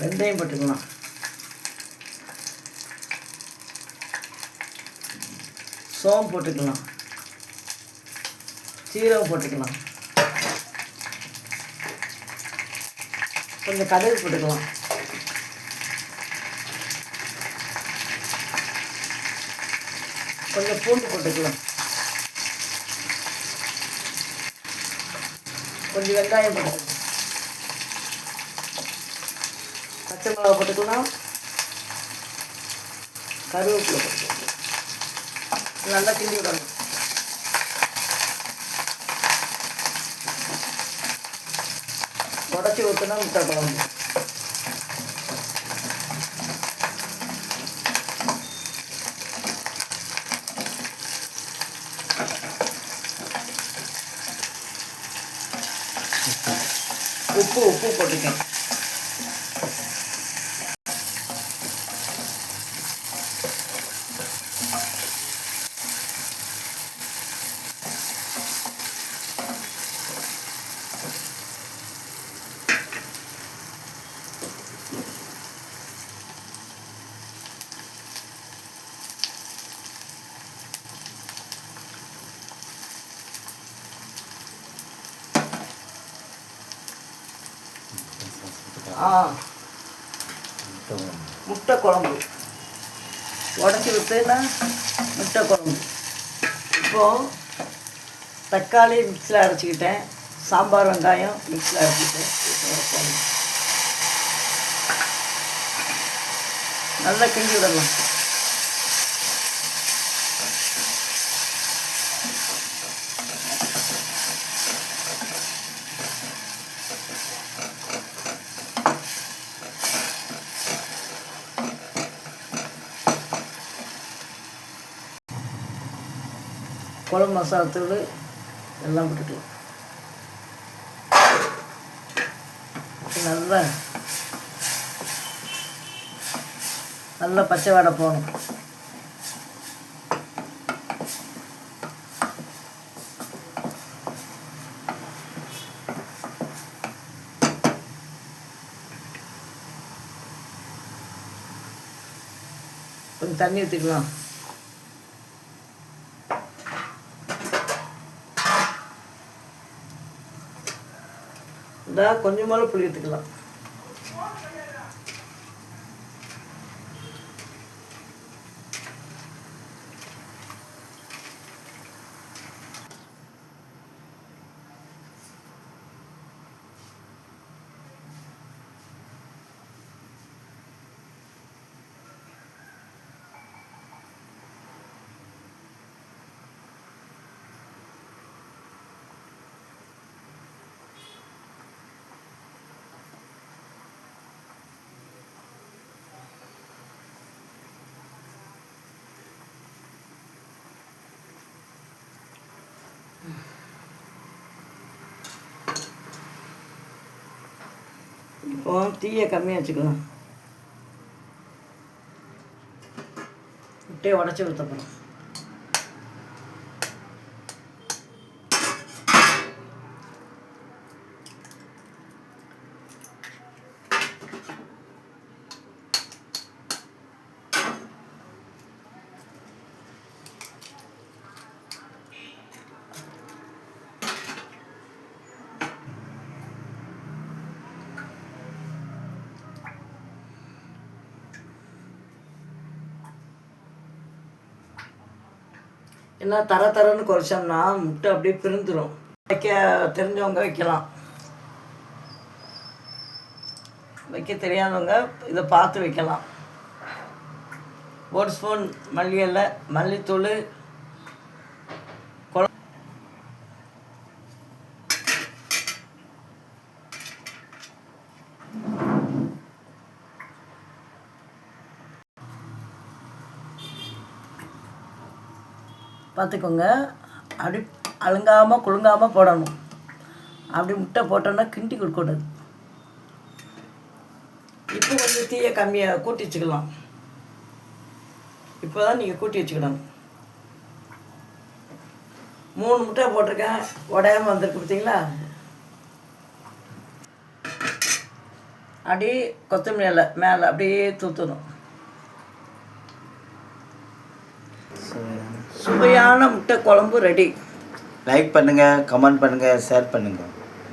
வெந்தயம் போட்டுக்கலாம். சோம்பு போட்டுக்கலாம். சீரகம் போட்டுக்கலாம். கொஞ்சம் கடுகு போட்டுக்கலாம். கொஞ்சம் பூண்டு போட்டுக்கலாம். கொஞ்சம் வெங்காயம் போட்டுக்கலாம். பச்சை மிளகா போட்டுக்கலாம் கருவேப்பிலை போட்டுக்கலாம் நல்லா கிண்டி விடணும். உடச்சி ஊற்றினா முட்டை குழம்பு. உப்பு உப்பு போட்டுக்கேன். ஆ. முட்டை குழம்பு உடச்சி விட்டுன்னா முட்டை குழம்பு இப்போது தக்காளி மிக்ஸில் அரைச்சிக்கிட்டேன். சாம்பார் வெங்காயம் மிக்ஸில் அரைச்சிக்கிட்டேன். நல்லா கிண்டி விடலாம். குழம்பு மசாலா தூள் எல்லாம் போட்டுக்கலாம். நல்லா நல்லா பச்சை வாடை போகணும் கொஞ்சம் தண்ணி ஊற்றிக்கலாம் இந்த கொஞ்சமாலும் புளி ஊற்றிக்கலாம் இப்போ தீயை கம்மியாக வச்சுக்கலாம் முட்டையை உடச்சி ஊற்றப்படும் என்ன தர தரன்னு குறைச்சோம்னா முட்டை அப்படியே பிரிந்துடும் வைக்க தெரிஞ்சவங்க வைக்கலாம். வைக்க தெரியாதவங்க இதை பார்த்து வைக்கலாம். ஒரு ஸ்பூன் மல்லியில் மல்லித்தூள் பார்த்துக்கோங்க. அப்படி அழுங்காமல் குலுங்காமல் போடணும். அப்படி முட்டை போட்டோன்னா கிண்டி கொடுக்கூடாது இப்போ கொஞ்சம் தீயை கம்மியாக கூட்டி வச்சுக்கலாம். இப்போ தான் நீங்கள் கூட்டி வச்சுக்கணும் மூணு முட்டை போட்டிருக்கேன். உடையாமல் வந்திருக்கு பார்த்தீங்களா? அப்படியே கொத்தமல்லி மேலே அப்படியே தூத்தணும். சுவையான முட்டை குழம்பு ரெடி லைக் பண்ணுங்கள் கமெண்ட் பண்ணுங்கள் ஷேர் பண்ணுங்கள்